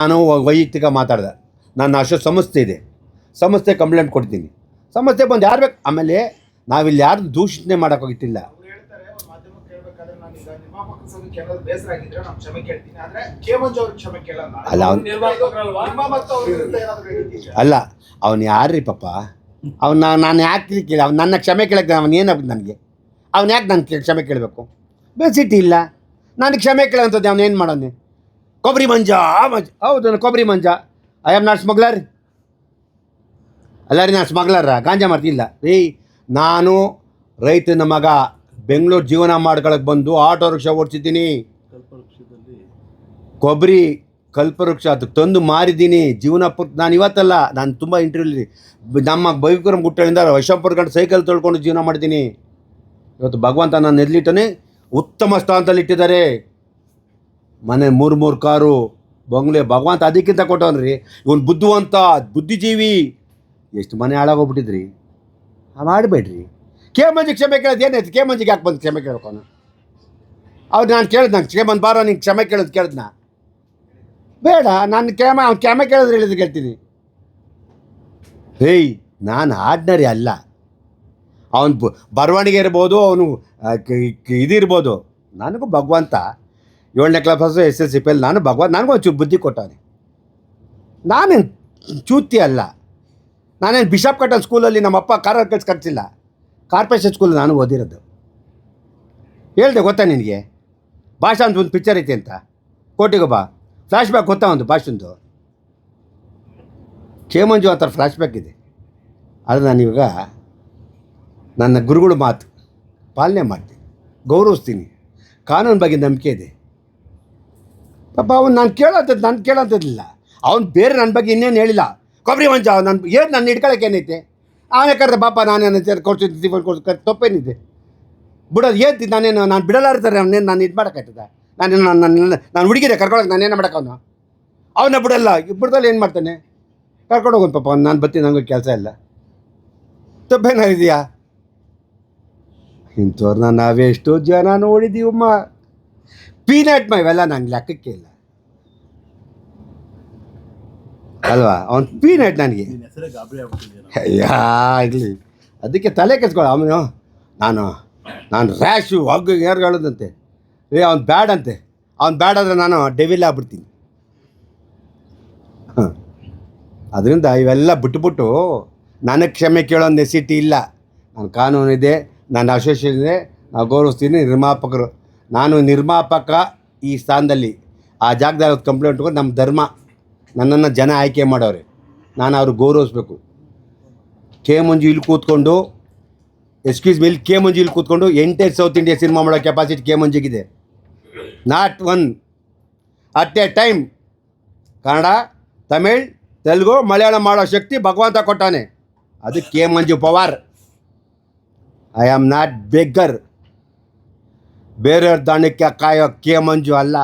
ನಾನು ವೈಯಕ್ತಿಕ ಮಾತಾಡಿದೆ. ನಾನು ಅಷ್ಟು ಸಂಸ್ಥೆ ಇದೆ. ಸಂಸ್ಥೆ ಕಂಪ್ಲೇಂಟ್ ಕೊಡ್ತೀನಿ. ಸಂಸ್ಥೆ ಬಂದು ಯಾರು ಬೇಕು? ಆಮೇಲೆ ನಾವಿಲ್ಲಿ ಯಾರು ದೂಷಣೆ ಮಾಡೋಕೆ ಹೋಗಿಟ್ಟಿಲ್ಲ. ಅಲ್ಲ? ಅಲ್ಲ ಅವನು ಯಾರ್ರಿ ಪಾಪ? ಅವನ್ನ ನಾನು ಯಾಕೆ ಕೇಳಿ ಅವ್ನು ನನ್ನ ಕ್ಷಮೆ ಕೇಳಕ್ಕೆ ಅವನು ಏನಾಗ ನನಗೆ? ಅವ್ನು ಯಾಕೆ ನಾನು ಕ್ಷಮೆ ಕೇಳಬೇಕು? ಬೇಸಿಟ್ಟು ಇಲ್ಲ. ನಾನು ಕ್ಷಮೆ ಕೇಳೋಂಥದ್ದು ಅವನು ಏನು ಮಾಡೋನೆ? ಕೊಬ್ಬರಿ ಮಂಜ ಆ ಮಂಜ. ಹೌದು ಕೊಬ್ಬರಿ Manja. I am not smuggler ಅಲ್ಲ ರೀ ನಾನು ಸ್ಮಗ್ಲರ ಗಾಂಜಾ ಮಾಡ್ತಿಲ್ಲ ರೀ ನಾನು ರೈತನ ಮಗ ಬೆಂಗಳೂರು ಜೀವನ ಮಾಡ್ಕೊಳಕ್ಕೆ ಬಂದು ಆಟೋ ರಿಕ್ಷಾ ಓಡಿಸಿದ್ದೀನಿ. ಕೊಬ್ಬರಿ ಕಲ್ಪವೃಕ್ಷ ಅದು ತಂದು ಮಾರಿದ್ದೀನಿ. ಜೀವನ ಪೂರ್ತಿ ನಾನು ಇವತ್ತಲ್ಲ ನಾನು ತುಂಬ ಇಂಟರ್ವ್ಯೂಲಿ ನಮ್ಮ ಬೈಕುರಂ ಗುಟ್ಟಳಿಂದ ವೈಶಂಪುರ ಗಂಟೆ ಸೈಕಲ್ ತೊಳ್ಕೊಂಡು ಜೀವನ ಮಾಡಿದ್ದೀನಿ. ಇವತ್ತು ಭಗವಂತ ನಾನು ಎಲ್ಲಿಟ್ಟನೆ ಉತ್ತಮ ಸ್ಥಾನದಲ್ಲಿ ಇಟ್ಟಿದ್ದಾರೆ ಮನೆ ಮೂರು ಮೂರು ಕಾರು, ಬಂಗ್ಲೆ, ಭಗವಂತ ಅದಕ್ಕಿಂತ ಕೊಟ್ಟವನ್ರಿ. ಇವನು ಬುದ್ಧಿವಂತ, ಬುದ್ಧಿಜೀವಿ. ಎಷ್ಟು ಮನೆ ಹಾಳಾಗೋಗ್ಬಿಟ್ಟಿದ್ರಿ. ಮಾಡಬೇಡ್ರಿ. ಕೆ ಮಂಜಿ ಕ್ಷಮೆ ಕೇಳೋದು ಏನಾಯ್ತು? ಕೆ ಮಂಜಿಗೆ ಯಾಕೆ ಬಂದು ಕ್ಷಮೆ ಕೇಳ್ಕೊನು ಅವ್ರು ನಾನು ಕೇಳಿದ್ ನಂಗೆ ಕ್ಷಮೆ ಬಂದು ಬಾರೋ, ನಿಂಗೆ ಕ್ಷಮೆ ಕೇಳೋದು ಕೇಳಿದ್ನ? ಬೇಡ, ನಾನು ಕ್ಯಾಮ ಅವ್ನು ಕ್ಷಮೆ ಕೇಳಿದ್ರೆ ಹೇಳಿದ್ರೆ ಕೇಳ್ತೀನಿ. ಹೇಯ್, ನಾನು ಆರ್ಡ್ನರಿ ಅಲ್ಲ. ಅವನು ಬರವಣಿಗೆ ಇರ್ಬೋದು, ಅವನು ಇದಿರ್ಬೋದು. ನನಗೂ ಭಗವಂತ ಏಳನೇ class S L C P ನಾನು ಭಗವಂತ ನನಗೂ ಒಂಚೂರು ಬುದ್ಧಿ ಕೊಟ್ಟವನೆ ನಾನೇನು ಚೂತಿ ಅಲ್ಲ. ನಾನೇನು ಬಿಷಪ್ ಕಟ್ಟಲ್ ಸ್ಕೂಲಲ್ಲಿ ನಮ್ಮಪ್ಪ ಕಾರ್ ಕಳ್ಸಿ ಕಟ್ಸಿಲ್ಲ. ಕಾರ್ಪೊರೇಷನ್ ಸ್ಕೂಲ್ ನಾನು ಓದಿರೋದು. ಹೇಳ್ದೆ ಗೊತ್ತಾ ನಿನಗೆ? ಭಾಷಾ ಅಂತ ಒಂದು ಪಿಕ್ಚರ್ ಐತೆ ಅಂತ. ಕೋಟಿಗೆ ಬಾ. ಫ್ಲ್ಯಾಶ್ ಬ್ಯಾಕ್ ಗೊತ್ತಾ ಒಂದು ಭಾಷಂದು? ಕೇಮಂಜು ಆ ಥರ ಫ್ಲ್ಯಾಶ್ ಬ್ಯಾಕ್ ಇದೆ. ಆದರೆ ನಾನಿವಾಗ ನನ್ನ ಗುರುಗಳ ಮಾತು ಪಾಲನೆ ಮಾಡ್ತೀನಿ. ಗೌರವಿಸ್ತೀನಿ. ಕಾನೂನು ಬಗ್ಗೆ ನಂಬಿಕೆ ಇದೆ. ಪಾಪ ಅವನು ನಾನು ಕೇಳೋಂಥದ್ದು ನಾನು ಕೇಳೋಂಥದ್ದಿಲ್ಲ ಅವ್ನು ಬೇರೆ ನನ್ನ ಬಗ್ಗೆ ಇನ್ನೇನು ಹೇಳಿಲ್ಲ. ಕೊಬ್ಬರಿ ಮಂಜ ನನ್ನ ಏನು ನನ್ನ ಹಿಡ್ಕೊಳಕ್ಕೆ ಏನೈತೆ? ಅವನೇ ಕರೆದ ಪಾಪ ನಾನೇನು ಕೊಡ್ತಿದ್ದೆ ಕೊಡ್ತೀನಿ ತಪ್ಪೇನಿದೆ. ಬಿಡೋದು ಏನು ನಾನೇನು ನಾನು ಬಿಡಲಾರ್ತಾರೆ ಅವನೇನು ನಾನು ಇದು ಮಾಡೋಕ್ಕಾಯ್ತದ? ನಾನೇನು ನಾನು ನನ್ನ ನಾನು ಹುಡುಗಿದೆ ಕರ್ಕೊಳಕ್ಕೆ ನಾನೇನು ಮಾಡಕ್ಕೆ ಅವನು? ಅವನ್ನ ಬಿಡಲ್ಲ. ಬಿಡ್ದಲ್ಲಿ ಏನು ಮಾಡ್ತಾನೆ? ಕರ್ಕೊಂಡು ಹೋಗೋನು ಪಾಪ ಅವ್ನು. ನಾನು ಬರ್ತೀನಿ ನನಗೆ ಕೆಲಸ ಇಲ್ಲ. ತಪ್ಪೇನಾಗಿದೆಯಾ? ಇಂಥವ್ರನ್ನ ನಾವೆಷ್ಟೋ ಜನ ನೋಡಿದ್ದೀವಮ್ಮ ಪೀನಟ್ ಮಾ ಇವೆಲ್ಲ ನಾನು ಲೆಕ್ಕಕ್ಕೆ ಇಲ್ಲ ಅಲ್ವಾ ಅವ್ನು ಪೀನಟ್ ನನಗೆ ಅಯ್ಯಾ ಆಗಲಿ ಅದಕ್ಕೆ ತಲೆ ಕೆಸ್ಕೊಳ್ಳ ಅವನು ನಾನು ನಾನು ರ್ಯಾಶು ಹಗ್ಗು ಏರ್ ಹೇಳೋದಂತೆ ಏ ಅವ್ನು ಬ್ಯಾಡ್ ಅಂತೆ. ಅವ್ನು ಬ್ಯಾಡ್ ಆದರೆ ನಾನು ಡೆವಿಲ್ ಆಗ್ಬಿಡ್ತೀನಿ. ಹಾಂ. ಅದರಿಂದ ಇವೆಲ್ಲ ಬಿಟ್ಬಿಟ್ಟು ನನಗೆ ಕ್ಷಮೆ ಕೇಳೋ ನೆಸಿಟಿ ಇಲ್ಲ. ನನ್ನ ಇದೆ ನನ್ನ ಅಸೋಸಿಯೇಷನ್ ಇದೆ ನಾವು ಗೌರವಿಸ್ತೀನಿ ನಿರ್ಮಾಪಕರು. ನಾನು ನಿರ್ಮಾಪಕ ಈ ಸ್ಥಾನದಲ್ಲಿ, ಆ ಜಾಗದಲ್ಲಿ ಕಂಪ್ಲೇಂಟ್ ತಗೊಂಡು ನಮ್ಮ ಧರ್ಮ ನನ್ನನ್ನು ಜನ ಆಯ್ಕೆ ಮಾಡೋರೆ. ನಾನು ಅವ್ರಿಗೆ ಗೌರವಿಸ್ಬೇಕು. ಕೆ ಮಂಜು ಇಲ್ಲಿ ಕೂತ್ಕೊಂಡು ಎಕ್ಸ್ಕ್ಯೂಸ್ ಮೀ ಇಲ್ಲಿ ಕೆ ಮಂಜು ಇಲ್ಲಿ ಕೂತ್ಕೊಂಡು ಎಂಟೇ ಸೌತ್ ಇಂಡಿಯಾ ಸಿನಿಮಾ ಮಾಡೋ capacity K ಮಂಜಿಗಿದೆ. Not one at a time Kannada, Tamil, Telugu, Malayalam ಮಾಡೋ ಶಕ್ತಿ ಭಗವಂತ ಕೊಟ್ಟಾನೆ. ಅದು K Manju Pawar. I am not beggar ಬೇರೆಯವ್ರ ದಾಣಕ್ಕೆ ಕಾಯೋ ಕೆ ಮಂಜು ಅಲ್ಲ.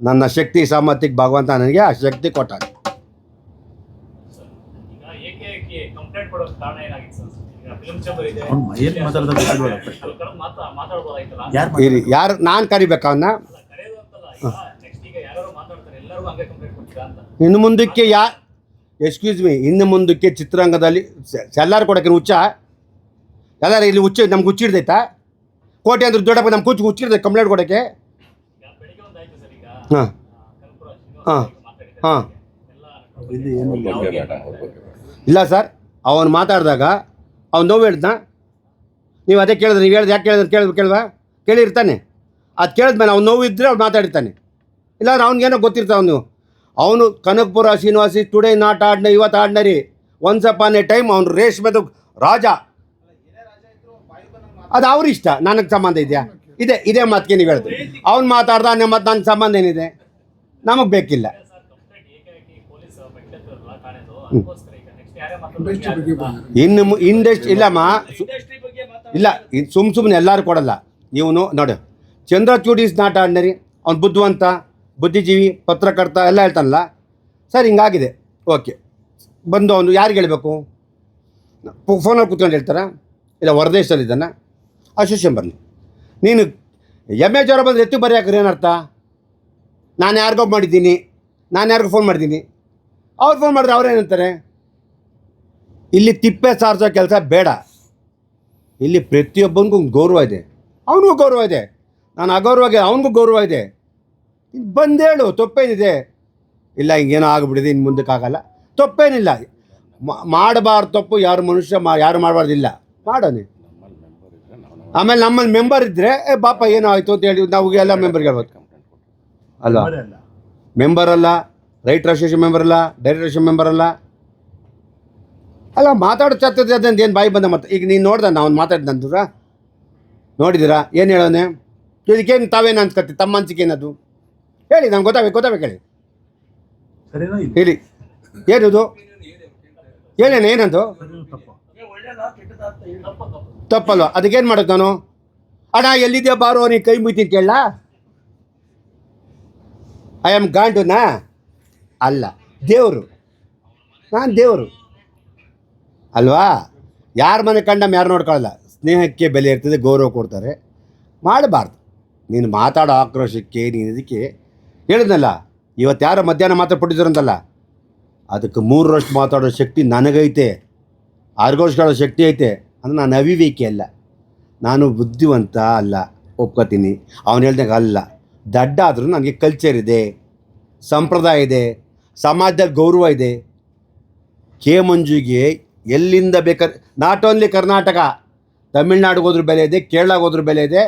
ನನ್ನ ಶಕ್ತಿ ಸಾಮರ್ಥ್ಯಕ್ಕೆ ಭಗವಂತ ನನಗೆ ಆ ಶಕ್ತಿ ಕೊಟ್ಟ ಯಾರ್ ಇರಿ ಯಾರು ನಾನು ಕರಿಬೇಕಾ ಅವನ್ನ ಅಂತಲ್ಲ ಈಗ ನೆಕ್ಸ್ಟ್ ಮಾತಾಡ್ತಾರೆ ಎಲ್ಲರಿಗೂ ಹಂಗೆ ಕಂಪ್ಲೇಂಟ್ ಕೊಡ್ತೀರಾ ಅಂತ. ಇನ್ನು ಮುಂದಕ್ಕೆ ಯಾ ಎಕ್ಸ್ಕ್ಯೂಸ್ ಮೀ ಇನ್ನು ಮುಂದಕ್ಕೆ ಚಿತ್ರರಂಗದಲ್ಲಿ ಸ- ಎಲ್ಲರೂ ಕೊಡೋಕೆ ಹುಚ್ಚ? ಎಲ್ಲರೂ ಇಲ್ಲಿ ಹುಚ್ಚ ನಮ್ಗೆ ಹುಚ್ಚಿಡ್ದೈತಾ ಕೋಟೆ ಅಂದ್ರೆ ದೊಡ್ಡಪ್ಪ ನಮ್ಮ ಕೂತು ಹುಚ್ಚಿರ್ತದೆ ಕಂಪ್ಲೇಂಟ್ ಕೊಡೋಕ್ಕೆ ಹಾಂ. ಹಾಂ. ಸರ್ ಈಗ ಹಾಂ. ಇಲ್ಲಿ ಸರ್ ಅವನು ಮಾತಾಡಿದಾಗ ಅವ್ನು ನೋವು ಹೇಳ್ದ ನೀವು ಅದೇ ಕೇಳಿದ್ರೆ ನೀವು ಹೇಳ್ದು ಯಾಕೆ ಕೇಳಿದ್ರೆ ಕೇಳಿದ್ರು ಕೇಳ್ವಾ? ಕೇಳಿರ್ತಾನೆ. ಅದು ಕೇಳಿದ್ಮೇಲೆ ಅವ್ನು ನೋವು ಇದ್ದರೆ ಅವ್ನು ಮಾತಾಡಿರ್ತಾನೆ. ಇಲ್ಲಾಂದ್ರೆ ಅವ್ನಿಗೇನೋ ಗೊತ್ತಿರ್ತಾವ ಅವನು. ಅವನು ಕನಕಪುರ ಶ್ರೀನಿವಾಸಿ ಟುಡೇ ನಾಟ್ ಆಡ್ನ ಇವತ್ತು ordinary. Once on a time ಅವನು ರೇಷ್ಮೆದು ರಾಜ. ಅದು ಅವ್ರ ಇಷ್ಟ. ನನಗೆ ಸಂಬಂಧ ಇದೆಯಾ? ಇದೆ, ಇದೇ ಮಾತಿಗೆ ನೀವು ಹೇಳ್ತೀವಿ ಅವ್ನು ಮಾತಾಡ್ದ ಮಾತು ನನ್ನ ಸಂಬಂಧ ಏನಿದೆ? ನಮಗೆ ಬೇಕಿಲ್ಲ. ಇನ್ನು ಇಂಡಸ್ಟ್ರಿ ಇಂಡಸ್ಟ್ ಇಲ್ಲಮ್ಮ ಇಲ್ಲ ಸುಮ್ ಸುಮ್ಮ ಸುಮ್ಮನೆ ಎಲ್ಲರೂ ಕೊಡಲ್ಲ. ಇವನು ನೋಡು. Chandrachud is not ordinary. ಅವ್ನು ಬುದ್ಧಿವಂತ, ಬುದ್ಧಿಜೀವಿ, ಪತ್ರಕರ್ತ ಎಲ್ಲ ಹೇಳ್ತಾನಲ್ಲ. ಸರ್, ಹಿಂಗಾಗಿದೆ. ಓಕೆ. ಬಂದು ಅವನು ಯಾರಿಗೆ ಹೇಳಬೇಕು? ಫೋನಲ್ಲಿ ಕೂತ್ಕೊಂಡು ಹೇಳ್ತಾರ? ಇಲ್ಲ ಹೊರದೇಶದಲ್ಲಿ ಇದ್ದಾನ ಅಸೋಸಿಯೇಷನ್ ಬರಲಿ ನೀನು ಎಂ ಎಚ್ ಜ್ವರ ಬಂದರೆ ಎತ್ತು ಬರೀ ಹಾಕ್ರೆ ಏನರ್ಥ? ನಾನು ಯಾರಿಗೋ ಮಾಡಿದ್ದೀನಿ. ನಾನು ಯಾರಿಗೂ ಫೋನ್ ಮಾಡಿದ್ದೀನಿ. ಅವ್ರು ಫೋನ್ ಮಾಡಿದ್ರೆ ಅವ್ರೇನಂತಾರೆ ಇಲ್ಲಿ ತಿಪ್ಪೆ ಸಾರಿಸೋ ಕೆಲಸ ಬೇಡ. ಇಲ್ಲಿ ಪ್ರತಿಯೊಬ್ಬನಿಗೂ ಗೌರವ ಇದೆ. ಅವನಿಗೂ ಗೌರವ ಇದೆ. ನಾನು ಅಗೌರವಾಗಿ ಅವನಿಗೂ ಗೌರವ ಇದೆ. ಬಂದೇಳು ತಪ್ಪೇನಿದೆ? ಇಲ್ಲ, ಹಿಂಗೇನೋ ಆಗಿಬಿಡಿದೆ ಇನ್ನು ಮುಂದಕ್ಕಾಗಲ್ಲ ತಪ್ಪೇನಿಲ್ಲ. ಮಾಡಬಾರ್ದು ತಪ್ಪು, ಯಾರು ಮನುಷ್ಯ ಮಾ, ಯಾರು ಮಾಡಬಾರ್ದಿಲ್ಲ. ಮಾಡೋಣ ಆಮೇಲೆ ನಮ್ಮಲ್ಲಿ ಮೆಂಬರ್ ಇದ್ದರೆ ಏ ಬಾಪ ಏನೋ ಆಯಿತು ಅಂತ ಹೇಳಿ ನಾವು ಎಲ್ಲ ಮೆಂಬರ್ಗೆ ಹೇಳ್ಬೇಕು ಅಲ್ವಾ ಮೆಂಬರ್ ಅಲ್ಲ. ರೈಟ್ ಅಸೋಸಿಯೇಷನ್ ಮೆಂಬರ್ ಅಲ್ಲ ಡೈರೆಕ್ಟರ್ ಮೆಂಬರ್ ಅಲ್ಲ. ಅಲ್ಲ ಮಾತಾಡೋ ಚರ್ತದೆ ಅದಂತ ಏನು ಬಾಯಿ ಬಂದ ಮತ್ತೆ ಈಗ ನೀನು ನೋಡ್ದೆ ನಾವು ಮಾತಾಡಿದ ನಂತರ ನೋಡಿದ್ದೀರಾ? ಏನು ಹೇಳೋನೆ? ಇದಕ್ಕೇನು ತಾವೇನು ಅನ್ಸ್ಕತ್ತಿ? ತಮ್ಮ ಅನ್ಸಿಕೆ ಏನದು? ಹೇಳಿ ನಂಗೆ ಗೊತ್ತಾಗಬೇಕು ಗೊತ್ತಾಗಬೇಕು ಹೇಳಿ. ಸರಿನಾ ಇಲ್ಲ? ಹೇಳಿ. ಏನಿದು? ಹೇಳೇನ ಏನದು? ತಪ್ಪಲ್ವ? ಅದಕ್ಕೇನು ಮಾಡೋದು ನಾನು? ಅಣ್ಣ, ಎಲ್ಲಿದ್ಯಾ ಬಾರೋ ನೀ ಕೈ ಮುಯ್ತೀನಿ ಕೇಳ ಐ ಆಮ್ ಗಾಂಡುನಾ? ಅಲ್ಲ, ದೇವರು. ನಾನು ದೇವರು. ಅಲ್ವಾ? ಯಾರ ಮನೆ ಕಂಡಮ್ ಯಾರು ನೋಡ್ಕೊಳ್ಳಲ್ಲ ಸ್ನೇಹಕ್ಕೆ ಬೆಲೆ ಇರ್ತದೆ, ಗೌರವ ಕೊಡ್ತಾರೆ. ಮಾಡಬಾರ್ದು. ನೀನು ಮಾತಾಡೋ ಆಕ್ರೋಶಕ್ಕೆ, ನೀನು ಇದಕ್ಕೆ. ಹೇಳಿದ್ನಲ್ಲ ಇವತ್ತು ಯಾರೋ ಮಧ್ಯಾಹ್ನ ಮಾತ್ರ ಪಡಿದ್ರಂತಲ್ಲ ಅದಕ್ಕೆ ಮೂರು ವರ್ಷ ಮಾತಾಡೋ ಶಕ್ತಿ ನನಗೈತೆ. ಆರ್ಗೋಸ್ಕೊಳ್ಳೋ ಶಕ್ತಿ ಐತೆ. ಅಂದರೆ ನಾನು ಅವಿವೇಕಿ ಅಲ್ಲ. ನಾನು ಬುದ್ಧಿವಂತ ಅಲ್ಲ, ಒಪ್ಕೋತೀನಿ. ಅವನು ಹೇಳ್ದಾಗ ಅಲ್ಲ. ದಡ್ಡ ಆದರೂ ನನಗೆ ಕಲ್ಚರ್ ಇದೆ, ಸಂಪ್ರದಾಯ ಇದೆ, ಸಮಾಜದಲ್ಲಿ ಗೌರವ ಇದೆ. ಕೆ ಮಂಜುಗೆ ಎಲ್ಲಿಂದ ಬೇಕಾದ್ರೆ ನಾಟ್ ಓನ್ಲಿ ಕರ್ನಾಟಕ, ತಮಿಳ್ನಾಡಿಗೆ ಹೋದ್ರೂ ಬೆಲೆ ಇದೆ ಕೇರಳಗೆ ಹೋದ್ರೂ ಬೆಲೆ ಇದೆ.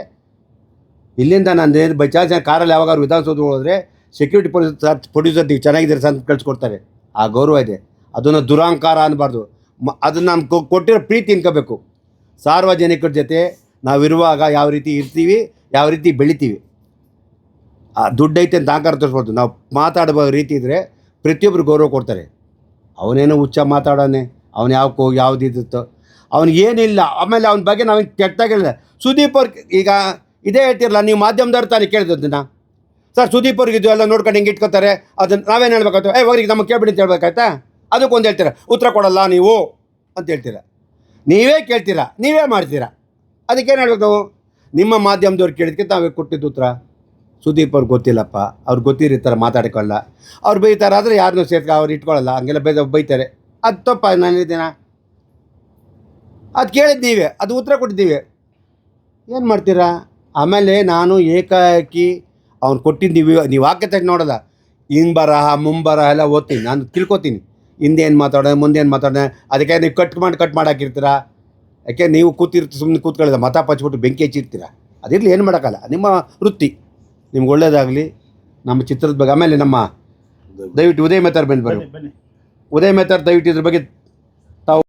ಇಲ್ಲಿಂದ ನಾನು ಬೈ ಚಾನ್ಸ್ ಕಾರಲ್ಲಿ ಯಾವಾಗಾದ್ರು ವಿಧಾನಸೌಧ ಹೋದರೆ ಸೆಕ್ಯೂರಿಟಿ ಪೊಲೀಸ್ ಪ್ರೊಡ್ಯೂಸರ್ ನೀವು ಚೆನ್ನಾಗಿದ್ದೀರಿ ಸಂತ ಕಳಿಸ್ಕೊಡ್ತಾರೆ ಆ ಗೌರವ ಇದೆ. ಅದನ್ನು ದುರಾಂಕಾರ ಅನ್ನಬಾರ್ದು ಅದನ್ನು ನಾನು ಕೊ- ಕೊಟ್ಟಿರೋ ಪ್ರೀತಿ ಇನ್ಕೋಬೇಕು ಸಾರ್ವಜನಿಕರ ಜೊತೆ ನಾವಿರುವಾಗ ಯಾವ ರೀತಿ ಇರ್ತೀವಿ, ಯಾವ ರೀತಿ ಬೆಳಿತೀವಿ. ಆ ದುಡ್ಡೈತೆ ಅಂತ ಆಕಾರ ತೋರಿಸ್ಬಾರ್ದು ನಾವು ಮಾತಾಡುವ ರೀತಿ ಇದ್ದರೆ ಪ್ರತಿಯೊಬ್ಬರು ಗೌರವ ಕೊಡ್ತಾರೆ. ಅವನೇನೋ ಹುಚ್ಚ ಮಾತಾಡೋನೆ, ಅವನು ಯಾವ ಹೋಗಿ ಯಾವ್ದು ಏನಿಲ್ಲ, ಆಮೇಲೆ ಅವನ ಬಗ್ಗೆ ನಾವು ಕೆಟ್ಟಾಗಿಲ್ಲ ಸುದೀಪ್ ಅವ್ರ ಈಗ ಇದೇ ಹೇಳ್ತಿರಲ್ಲ, ನೀವು ಮಾಧ್ಯಮದವ್ರು ತಾನೇ ಕೇಳಿದ್ದನ್ನ ಸರ್ ಸುದೀಪ್ ಅವ್ರಿಗೆ ಇದು ಎಲ್ಲ ನೋಡ್ಕೊಂಡು ಹಿಂಗೆ ಇಟ್ಕೋತಾರೆ ಅದನ್ನು ನಾವೇನು ಹೇಳ್ಬೇಕಾಯ್ತು? ಏ ಹೋಗ್ರಿಗೆ ನಮಗೆ ಕೇಳ್ಬಿಡಿ ಅಂತ ಹೇಳ್ಬೇಕಾಯ್ತಾ? ಅದಕ್ಕೊಂದು ಹೇಳ್ತೀರ, ಉತ್ತರ ಕೊಡಲ್ಲ ನೀವು ಅಂತ ಹೇಳ್ತೀರ. ನೀವೇ ಕೇಳ್ತೀರಾ, ನೀವೇ ಮಾಡ್ತೀರಾ. ಅದಕ್ಕೇನು ಹೇಳ್ಬೇಕು ನಾವು? ನಿಮ್ಮ ಮಾಧ್ಯಮದವ್ರು ಕೇಳಿದಕ್ಕೆ ತಾವೇ ಕೊಟ್ಟಿದ್ದು ಉತ್ತರ. ಸುದೀಪ್ ಅವ್ರಿಗೆ ಗೊತ್ತಿಲ್ಲಪ್ಪ ಅವ್ರಿಗೆ ಥರ ಮಾತಾಡ್ಕೊಳ್ಳ ಅವ್ರು ಬೈತಾರೆ ಆದರೆ ಯಾರನ್ನೂ ಸೇರ್ಕ, ಅವ್ರು ಇಟ್ಕೊಳ್ಳಲ್ಲ ಹಂಗೆಲ್ಲ ಬೈ ಬೈತಾರೆ. ಅದು ತಪ್ಪ, ನಾನು ದಿನ ಅದು ಕೇಳಿದ್ದು ನೀವೇ ಅದು ಉತ್ತರ ಕೊಟ್ಟಿದ್ದೀವಿ. ಏನು ಮಾಡ್ತೀರಾ? ಆಮೇಲೆ ನಾನು ಏಕಾಏಕಿ ಅವ್ನು ಕೊಟ್ಟಿದ್ದೀವಿ ನೀವು ವಾಕ್ಯ ನೋಡಲ್ಲ. ನೋಡೋದ ಬರಹ ಮುಂಬರಹ ಎಲ್ಲ ಓದ್ತೀನಿ, ನಾನು ತಿಳ್ಕೊತೀನಿ. ಹಿಂದೆ ಏನು ಮಾತಾಡೋಣ ಮುಂದೆ ಏನು ಮಾತಾಡೋಣ ಅದಕ್ಕೆ ನೀವು ಕಟ್ ಮಾಡಿ ಕಟ್ ಮಾಡಿ ಹಾಕಿರ್ತೀರಾ? ಯಾಕೆ ನೀವು ಕೂತಿರ್ತ ಸುಮ್ಮನೆ ಕೂತ್ಕೊಳ್ಳೋದ ಮತ ಪಚ್ಬಿಟ್ಟು ಬೆಂಕಿ ಹಚ್ಚಿರ್ತೀರ? ಅದಿರಲಿ ಏನು ಮಾಡೋಕ್ಕಲ್ಲ ನಿಮ್ಮ ವೃತ್ತಿ. ನಿಮ್ಗೆ ಒಳ್ಳೇದಾಗಲಿ. ನಮ್ಮ ಚಿತ್ರದ ಬಗ್ಗೆ ಆಮೇಲೆ ನಮ್ಮ ದಯವಿಟ್ಟು ಉದಯ ಮೇತಾರ್ ಬಂದು ಬನ್ನಿ. ಉದಯ ಮೇತಾರ್ ದಯವಿಟ್ಟು ಇದ್ರ ಬಗ್ಗೆ